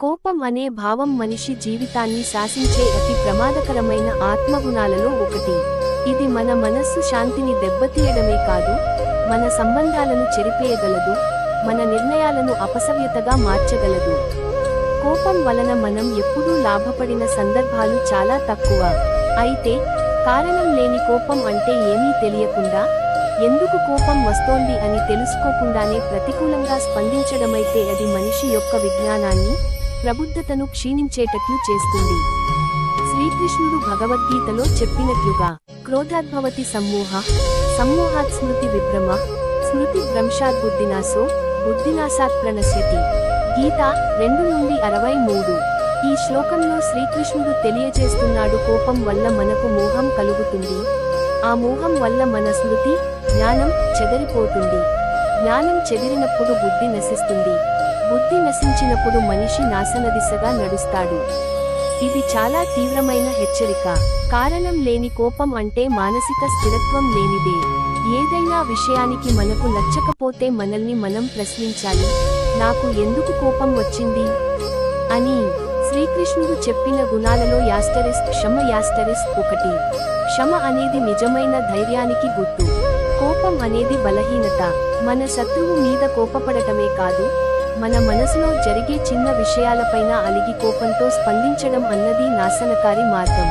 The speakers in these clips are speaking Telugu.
కోపం అనే భావం మనిషి జీవితాన్ని శాసించే అతి ప్రమాదకరమైన ఆత్మగుణాలలో ఒకటి. ఇది మన మనస్సు శాంతిని దెబ్బతీయడమే కాదు మన సంబంధాలను చెరిపేయగలదు మన నిర్ణయాలను అపసవ్యతగా మార్చగలదు. కోపం వలన మనం ఎప్పుడూ లాభపడిన సందర్భాలు చాలా తక్కువ. అయితే కారణం లేని కోపం అంటే ఏమీ తెలియకుండా ఎందుకు కోపం వస్తోంది అని తెలుసుకోకుండానే ప్రతికూలంగా స్పందించడమైతే అది మనిషి యొక్క విజ్ఞానాన్ని ప్రబుద్ధతను క్షీణించేటట్లు చేస్తుంది. శ్రీకృష్ణుడు భగవద్గీతలో చెప్పినట్లుగా క్రోధాద్భవతి సమ్మోహ సమ్మోహాత్ స్మృతి విభ్రమ స్మృతి భ్రంశాత్ బుద్ధినాశో బుద్ధినాశాత్ ప్రణశ్యతి. గీత రెండు నుండి అరవై మూడు. ఈ శ్లోకంలో శ్రీకృష్ణుడు తెలియజేస్తున్నాడు కోపం వల్ల మనకు మోహం కలుగుతుంది. ఆ మోహం వల్ల మన స్మృతి జ్ఞానం చెదరిపోతుంది. జ్ఞానం చెదిరినప్పుడు బుద్ధి నశిస్తుంది. బుద్ధి నశించినప్పుడు మనిషి నాశన దిశగా నడుస్తాడు. ఇది చాలా తీవ్రమైన హెచ్చరిక. కారణం లేని కోపం అంటే మానసిక స్థిరత్వం లేనిదే. ఏదైనా విషయానికి మనకు నచ్చకపోతే మనల్ని మనం ప్రశ్నించాలి. నాకు ఎందుకు కోపం వచ్చింది? అని శ్రీకృష్ణుడు చెప్పిన గుణాలలో యాస్టరిస్ క్షమ యాస్టరిస్ ఒకటి. క్షమ అనేది నిజమైన ధైర్యానికి గుర్తు. కోపం అనేది బలహీనత. మన శత్రువు మీద కోపపడటమే కాదు మన మనసులో జరిగే చిన్న విషయాలపైన అలిగి కోపంతో స్పందించడం అన్నది నాశనకారి మార్గం.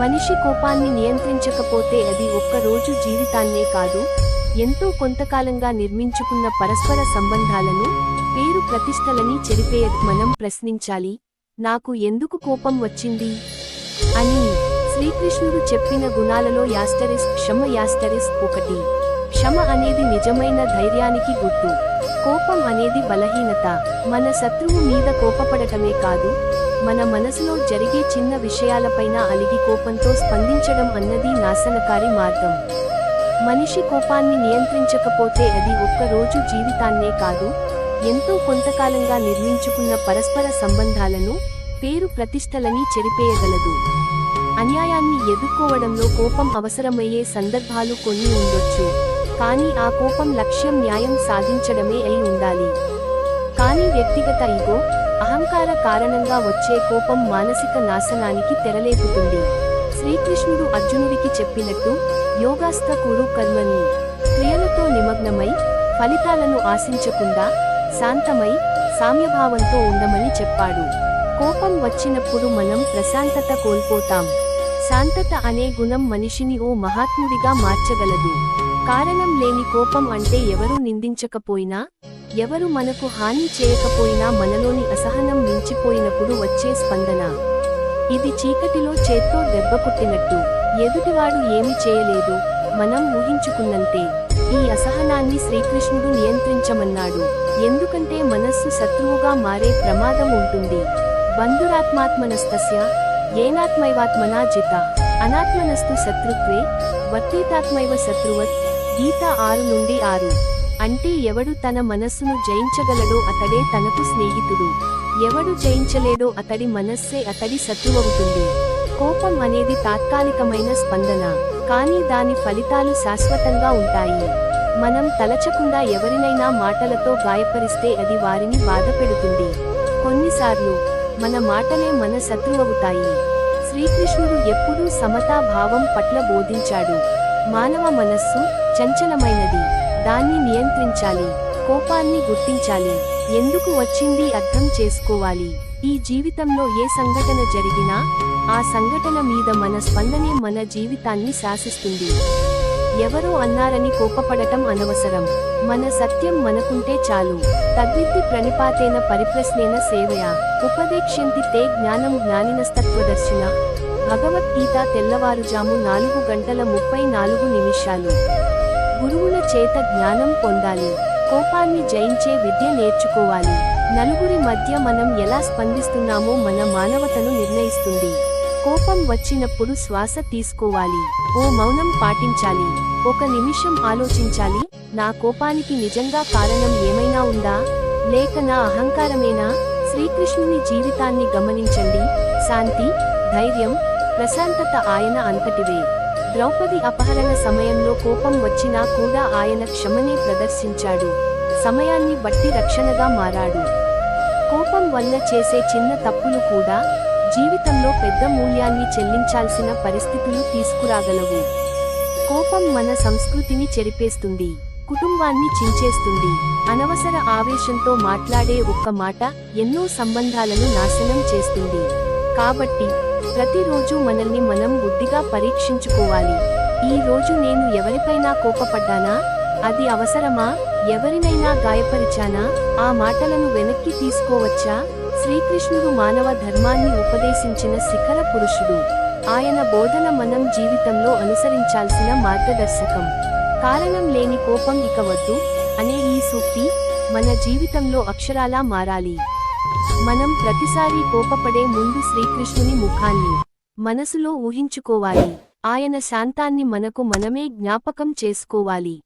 మనిషి కోపాన్ని నియంత్రించకపోతే అది ఒక్క రోజు జీవితాన్నే కాదు ఎంతో కొంతకాలంగా నిర్మించుకున్న పరస్పర సంబంధాలను పేరు ప్రతిష్టలని చెరిపేయ మనం ప్రశ్నించాలి నాకు ఎందుకు కోపం వచ్చింది? అని శ్రీకృష్ణుడు చెప్పిన గుణాలలో యాస్టరిస్ క్షమ యాస్టరిస్ ఒకటి. క్షమ అనేది నిజమైన ధైర్యానికి గుర్తు. కోపం అనేది బలహీనత. మన శత్రువు మీద కోపపడటమే కాదు మన మనసులో జరిగే చిన్న విషయాలపైన అలిగి కోపంతో స్పందించడం అన్నది నాశనకారి మార్గం. మనిషి కోపాన్ని నియంత్రించకపోతే అది ఒక్క రోజు జీవితాన్నే కాదు ఎంతో కొంతకాలంగా నిర్మించుకున్న పరస్పర సంబంధాలను పేరు ప్రతిష్టలని చెరిపేయగలదు. అన్యాయాన్ని ఎదుర్కోవడంలో కోపం అవసరమయ్యే సందర్భాలు కొన్ని ఉండొచ్చు. కానీ ఆ కోపం లక్ష్యం న్యాయం సాధించడమే అయి ఉండాలి. కానీ వ్యక్తిగత ఇగో అహంకార కారణంగా వచ్చే కోపం మానసిక నాశనానికి తెరలేపుతుంది. శ్రీకృష్ణుడు అర్జునుడికి చెప్పినట్టు యోగాస్త కురు కర్మని క్రియలతో నిమగ్నమై ఫలితాలను ఆశించకుండా శాంతమై సామ్యభావంతో ఉండమని చెప్పాడు. కోపం వచ్చినప్పుడు మనం ప్రశాంతత కోల్పోతాం. శాంతత అనే గుణం మనిషిని ఓ మహాత్ముడిగా మార్చగలదు. కారణం లేని కోపం అంటే ఎవరు నిందించకపోయినా ఎవరు మనకు హాని చేయకపోయినా మనలోని అసహనం మించిపోయినప్పుడు వచ్చే స్పందన. ఇది చీకటిలో చేత్తో దెబ్బ కొట్టినట్టు. ఎదుటివాడు ఏమి చేయలేదు. మనం ఊహించుకున్నంతే. ఈ అసహనాన్ని శ్రీకృష్ణుడు నియంత్రించమన్నాడు. ఎందుకంటే మనస్సు శత్రువుగా మారే ప్రమాదం ఉంటుంది. బంధురాత్మాత్మనస్తస్య ఏనాత్మైవాత్మనా జిత. అనాత్మనస్తు శత్రుత్వే వర్తీతాత్మైవ శత్రువత్ గీత ఆరు నుండి ఆరు. అంటే ఎవడు తన మనస్సును జయించగలడో అతడే తనకు స్నేహితుడు. ఎవడు జయించలేడో అతడి మనస్సే అతడి శత్రువవుతుంది. కోపం అనేది తాత్కాలికమైన స్పందన. కానీ దాని ఫలితాలు శాశ్వతంగా ఉంటాయి. మనం తలచకుండా ఎవరినైనా మాటలతో గాయపరిస్తే అది వారిని బాధపెడుతుంది కొన్నిసార్లు మన మాటలే మన శత్రువవుతాయి. శ్రీకృష్ణుడు ఎప్పుడూ సమతా భావం పట్ల బోధించాడు. మానవ మనస్సు చంచలమైనది. దాన్ని నియంత్రించాలి. కోపాన్ని గుర్తించాలి. ఎందుకు వచ్చింది అర్థం చేసుకోవాలి. ఈ జీవితంలో ఏ సంఘటన జరిగినా ఆ సంఘటన మీద మన స్పందనే మన జీవితాన్ని శాసిస్తుంది. ఎవరో అన్నారని కోపపడటం అనవసరం. మన సత్యం మనకుంటే చాలు. తద్విద్ది ప్రణిపాతేన పరిప్రశ్నేన సేవయా. ఉపదేక్ష్యంతి తే జ్ఞానం జ్ఞానినస్తత్వదర్శిన. భగవద్గీత తెల్లవారుజాము నాలుగు గంటల ముప్పై నాలుగు నిమిషాలు. గురువుల చేత జ్ఞానం పొందాలి. కోపాన్ని జయించే విద్య నేర్చుకోవాలి. నలుగురి మధ్య మనం ఎలా స్పందిస్తున్నామో మన మానవతను నిర్ణయిస్తుంది. కోపం వచ్చినప్పుడు శ్వాస తీసుకోవాలి. ఓ మౌనం పాటించాలి. ఒక నిమిషం ఆలోచించాలి. నా కోపానికి నిజంగా కారణం ఏమైనా ఉందా? లేక నా అహంకారమేనా? శ్రీకృష్ణుని జీవితాన్ని గమనించండి. శాంతి ధైర్యం ప్రశాంతత ఆయన అంతటివే. ద్రౌపది అపహరణ సమయంలో కోపం వచ్చినా కూడా ఆయన క్షమనే ప్రదర్శించాడు. సమయాన్ని బట్టి రక్షణగా మారాడు. కోపం వల్ల చేసే చిన్న తప్పులు కూడా జీవితంలో పెద్ద మూల్యాన్ని చెల్లించాల్సిన పరిస్థితులు తీసుకురాగలవు. కోపం మన సంస్కృతిని చెరిపేస్తుంది కుటుంబాన్ని చించేస్తుంది. అనవసర ఆవేశంతో మాట్లాడే ఒక్క మాట ఎన్నో సంబంధాలను నాశనం చేస్తుంది. కాబట్టి ప్రతిరోజు మనల్ని మనం బుద్ధిగా పరీక్షించుకోవాలి. ఈ రోజు నేను ఎవరిపైనా కోపపడ్డానా? అది అవసరమా? ఎవరినైనా గాయపరిచానా? ఆ మాటలను వెనక్కి తీసుకోవచ్చా? శ్రీకృష్ణుడు మానవ ధర్మాన్ని ఉపదేశించిన శిఖర పురుషుడు. ఆయన బోధన మనం జీవితంలో అనుసరించాల్సిన మార్గదర్శకం. కారణం లేని కోపం ఇక వద్దు. అనే ఈ సూక్తి మన జీవితంలో అక్షరాలా మారాలి. మనం ప్రతిసారి కోపపడే ముందు శ్రీకృష్ణుని ముఖాన్ని మనసులో ఊహించుకోవాలి. ఆయన శాంతాన్ని మనకు మనమే జ్ఞాపకం చేసుకోవాలి.